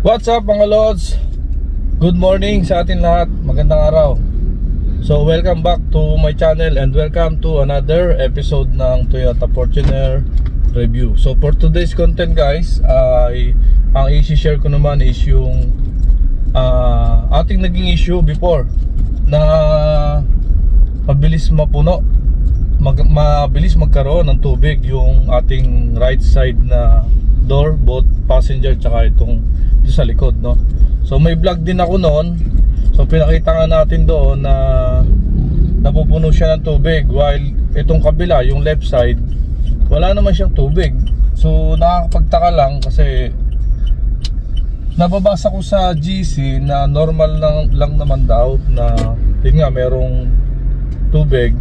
What's up mga Lods? Good morning sa atin lahat. Magandang araw. So welcome back to my channel and welcome to another episode ng Toyota Fortuner review. So for today's content guys, ay ang i-share ko naman is yung ah, ating naging issue before na mabilis mapuno mag, mabilis magkaroon ng tubig yung ating right side na door both passenger tsaka itong dito sa likod no? So may vlog din ako noon. So pinakita nga natin doon na napupuno siya ng tubig while itong kabila yung left side wala naman siyang tubig. So nakakapagtaka lang kasi nababasa ko sa GC na normal lang, lang naman daw na yun nga merong tubig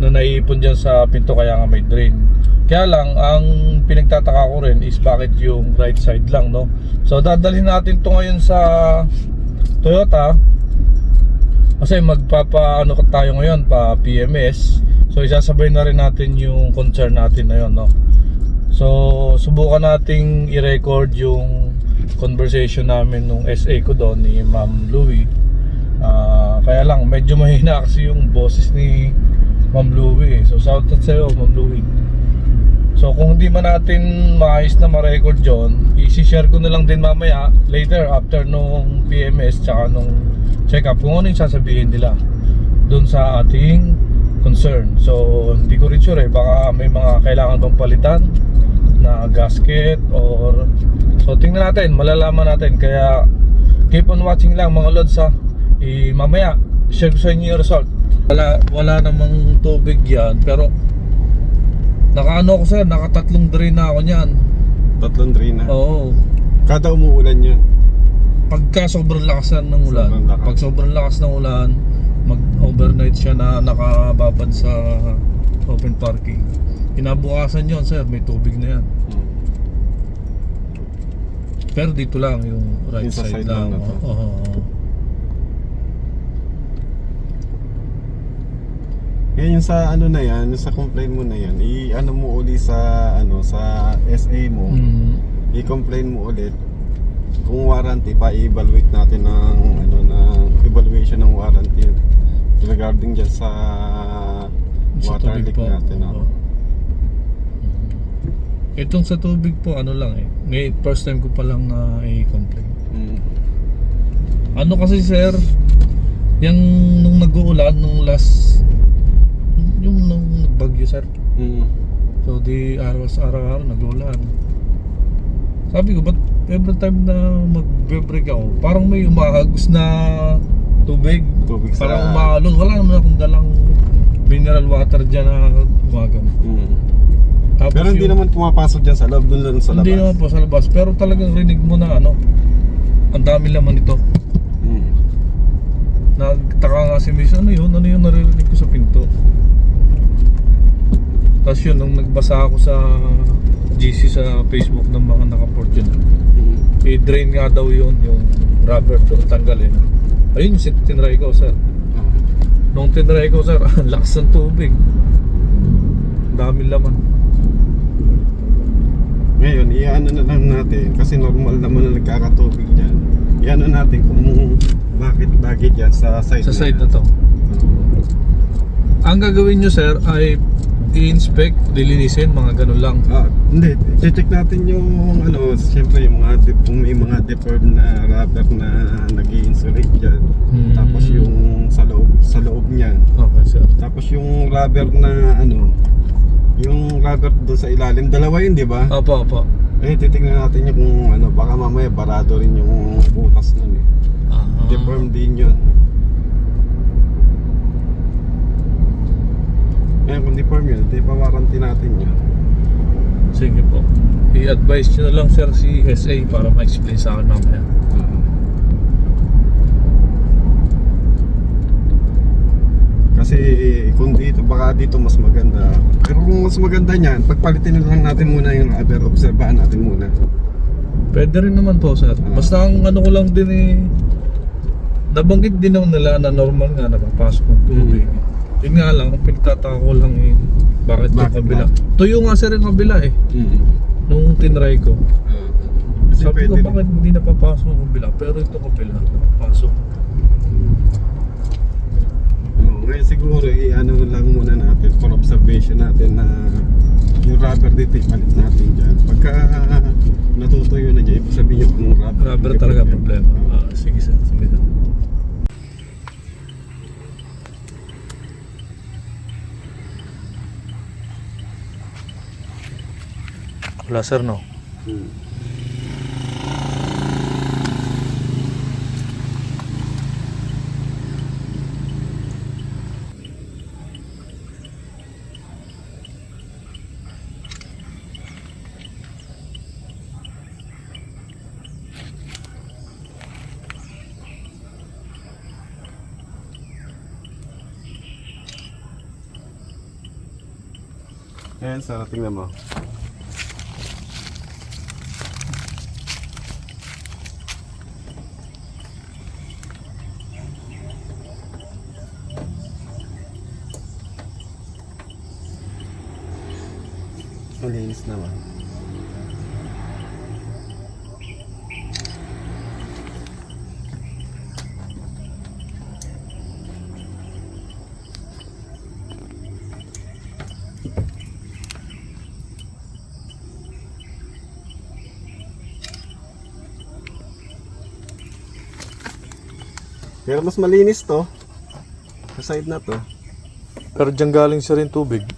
na naiipon dyan sa pinto kaya nga may drain kaya lang ang pinagtataka ko rin is bakit yung right side lang no? So dadalhin natin to ngayon sa Toyota. Kasi magpapa ano tayo ngayon pa PMS so isasabay na rin natin yung concern natin na yun no? So subukan nating i-record yung conversation namin nung SA ko doon ni Ma'am Louie. Ah, kaya lang medyo mahina kasi yung boses ni Ma'am Louie. So shout out sa iyo Ma'am Louie. So kung hindi man natin maayos na ma-record yon, i-share ko na lang din mamaya later after nung PMS tsaka nung check up kung ano yung sasabihin nila doon sa ating concern. So hindi ko rin sure eh, baka may mga kailangan bang palitan na gasket or so tingnan natin, malalaman natin. Kaya keep on watching lang mga lods ha. Eh, mamaya share ko sa inyo yung result. Wala, wala namang tubig yan pero nakaano ko sir nakatatlong drain na ako niyan Tatlong drain na. oo Kada umuulan yan. pagka sobrang lakas ng ulan Sobrang lakas. pag sobrang lakas ng ulan mag overnight siya na nakababad sa open parking kinabukasan yon sir may tubig na yan Hmm. pero dito lang yung right Yung side, side lang lang na to. Oo, oo, oo. Ngayon sa ano na yan, yung sa complaint mo na yan, i-ano mo uli sa ano sa SA mo, Mm. i-complain mo ulit kung warranty pa i-evaluate natin ng ano na evaluation ng warranty regarding dyan sa, Sa water leak natin. Ano. Mhm. Itong sa tubig po, ano lang eh. Ngayon, first time ko pa lang na i-complain. Mm. Ano kasi sir, yung nung nag-uulan, nung last, yung nung nagbagyo sir. Mm. So di araw sa araw-araw nag-uulan. Sabi ko, ba't every time na mag-break ako, parang may umahagos na tubig. Tubig sa Parang umaalon. Wala naman akong dalang mineral water dyan na umagang. Mm. Tapos Pero hindi yung- naman pumapasok dyan sa loob, dun lang sa labas. Hindi naman po sa labas. Pero talagang rinig mo na ano, ang dami laman ito. Mm. Nagtaka nga si Miss, ano yun? Ano yun naririnig ko sa pinto? Tapos yun, nung nagbasa ako sa GC sa Facebook ng mga naka-fortune, Mm. i-drain nga daw yun, yung rubber door, tanggalin. Ayun yung tinry ko, sir. Ah. Nung tinry ko, sir, ang lakas ng tubig. Ang dami laman. Ngayon, i-ano na lang natin kasi normal naman na nagkakatubig dyan. I-ano natin kung bakit lagi dyan sa side Sa side na to. Ang gagawin nyo, sir, ay i-inspect, dilinisin, mga ganun lang. Ah, hindi, check natin yung ano, siyempre yung mga dip, kung may mga deform na rubber na nag insulate dyan. Hmm. Tapos yung sa loob, sa loob niyan. Okay, sir. Tapos yung rubber na ano, yung rubber doon sa ilalim, dalawa yun, di ba? Opo, opo. Eh, titignan natin yung kung ano, baka mamaya barado rin yung butas nun eh. Ah. Deform din yun. Ngayon kung deform yun, di pa warranty natin yun. Sige po. I-advise nyo na lang sir si SA para ma-explain sa akin mamaya. Kasi kung dito, baka dito mas maganda. Pero kung mas maganda niyan, pagpalitin na lang natin muna yung rubber, obserbahan natin muna. Pwede rin naman po sir. Basta ang ano ko lang din eh, nabanggit din naman nila na normal nga napapasok ng tubig. Yun nga lang, ang pinagtataka ko lang eh, bakit yung Bakit kabila. Tuyo nga sir yung kabila eh, Mm. nung tinry ko. Kasi Sabi ko, pwede bakit hindi napapasok ang kabila? Pero ito kabila, napapasok. Oo, ngayon siguro i-ano lang muna natin for observation natin na yung rubber dito ipalit natin dyan. Pagka natutuyo na dyan, ibig sabihin yung rubber. Rubber hindi talaga problema. Ah, sige sir, sige sir. Wala sir no? Hmm. Ayan, Sarah, tingnan mo. Malinis naman. Pero mas malinis to. Sa side na to. Pero dyan galing sir yung tubig.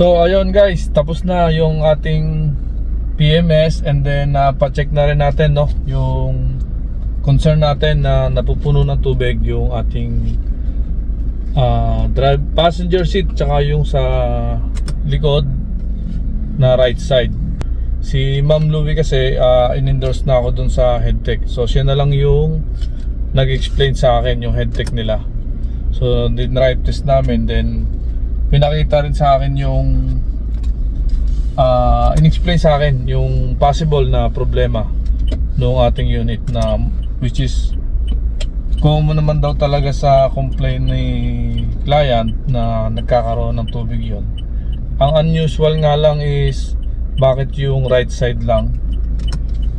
So ayun guys, tapos na yung ating PMS and then uh, pa-check na rin natin no yung concern natin na napupuno ng tubig yung ating uh, drive passenger seat tsaka yung sa likod na right side. Si Ma'am Louie kasi uh, in-endorse na ako dun sa headtech. So siya na lang yung nag-explain sa akin yung headtech nila. So din drive test namin then pinakita rin sa akin yung uh, in-explain sa akin yung possible na problema ng ating unit na which is common naman daw talaga sa complaint ni client na nagkakaroon ng tubig yon ang unusual nga lang is bakit yung right side lang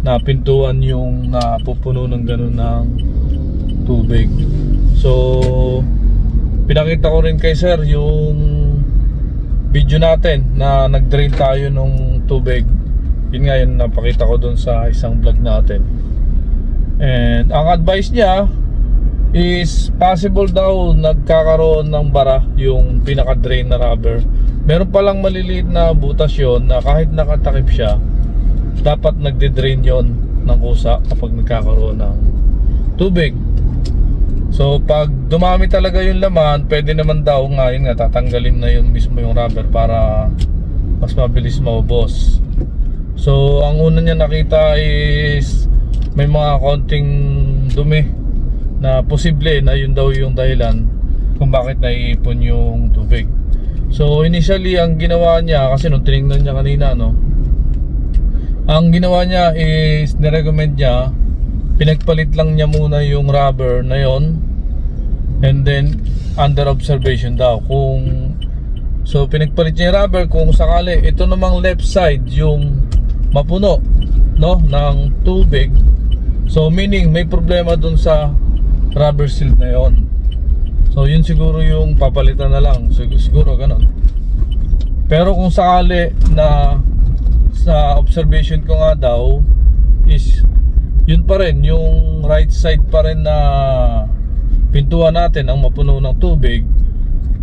na pintuan yung napupuno ng ganun ng tubig. So pinakita ko rin kay sir yung video natin na nag-drain tayo ng tubig. Yun nga yun napakita ko dun sa isang vlog natin. And ang advice niya is possible daw nagkakaroon ng bara yung pinaka-drain na rubber. Meron palang maliliit na butas yon na kahit nakatakip siya dapat nagde-drain yon ng kusa kapag nagkakaroon ng tubig So pag dumami talaga yung laman, pwede naman daw nga yun nga tatanggalin na yun mismo yung rubber para mas mabilis maubos. So ang una niya nakita is may mga konting dumi na posible na yun daw yung dahilan kung bakit naiipon yung tubig. So initially ang ginawa niya kasi nung tinignan niya kanina no, ang ginawa niya is nirecommend niya pinagpalit lang niya muna yung rubber na yon and then under observation daw kung so pinagpalit niya yung rubber kung sakali ito namang left side yung mapuno no ng tubig. So meaning may problema dun sa rubber seal na yon so yun siguro yung papalitan na lang. Sig- siguro ganun. Pero kung sakali na sa observation ko nga daw is yun pa rin yung right side pa rin na pintuan natin ang mapuno ng tubig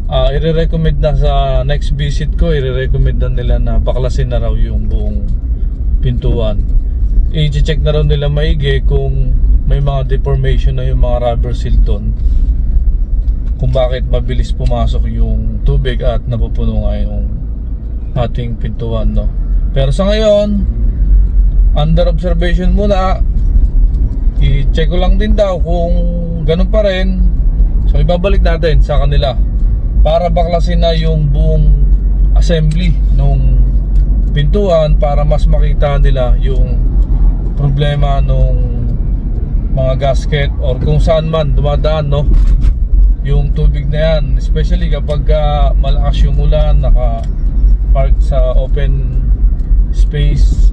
uh, i-recommend na sa next visit ko i-recommend na nila na baklasin na raw yung buong pintuan. I-check na raw nila maigi kung may mga deformation na yung mga rubber seal doon kung bakit mabilis pumasok yung tubig at napupuno nga yung ating pintuan no? Pero sa ngayon under observation muna i-check ko lang din daw kung ganun pa rin. So ibabalik natin sa kanila para baklasin na yung buong assembly nung pintuan para mas makita nila yung problema nung mga gasket or kung saan man dumadaan no? Yung tubig na yan especially kapag ah, malakas yung ulan naka park sa open space.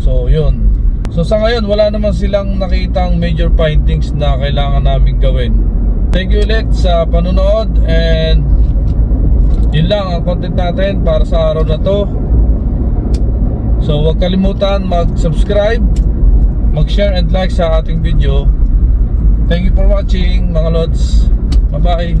So yun so sa ngayon wala naman silang nakitang major findings na kailangan namin gawin. Thank you ulit sa panonood and yun lang ang content natin para sa araw na to. So huwag kalimutan mag-subscribe mag-share and like sa ating video. Thank you for watching mga lods. Bye bye